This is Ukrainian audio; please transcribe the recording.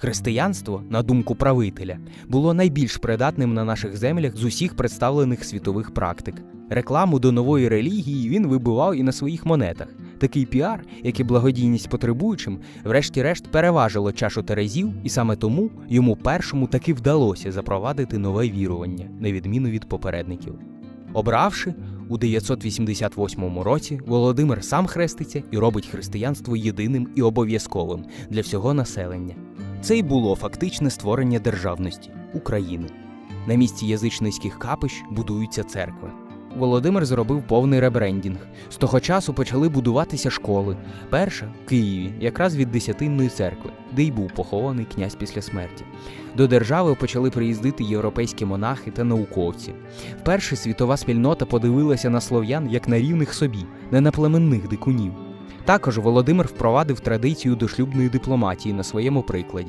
Християнство, на думку правителя, було найбільш придатним на наших землях з усіх представлених світових практик. Рекламу до нової релігії він вибивав і на своїх монетах. Такий піар, як і благодійність потребуючим, врешті-решт переважило чашу терезів, і саме тому йому першому таки вдалося запровадити нове вірування, на відміну від попередників. Обравши, у 988 році Володимир сам хреститься і робить християнство єдиним і обов'язковим для всього населення. Це й було фактичне створення державності України. На місці язичницьких капищ будуються церкви. Володимир зробив повний ребрендінг. З того часу почали будуватися школи. Перша в Києві, якраз від Десятинної церкви, де й був похований князь після смерті. До держави почали приїздити європейські монахи та науковці. Вперше світова спільнота подивилася на слов'ян як на рівних собі, не на племенних дикунів. Також Володимир впровадив традицію дошлюбної дипломатії на своєму прикладі.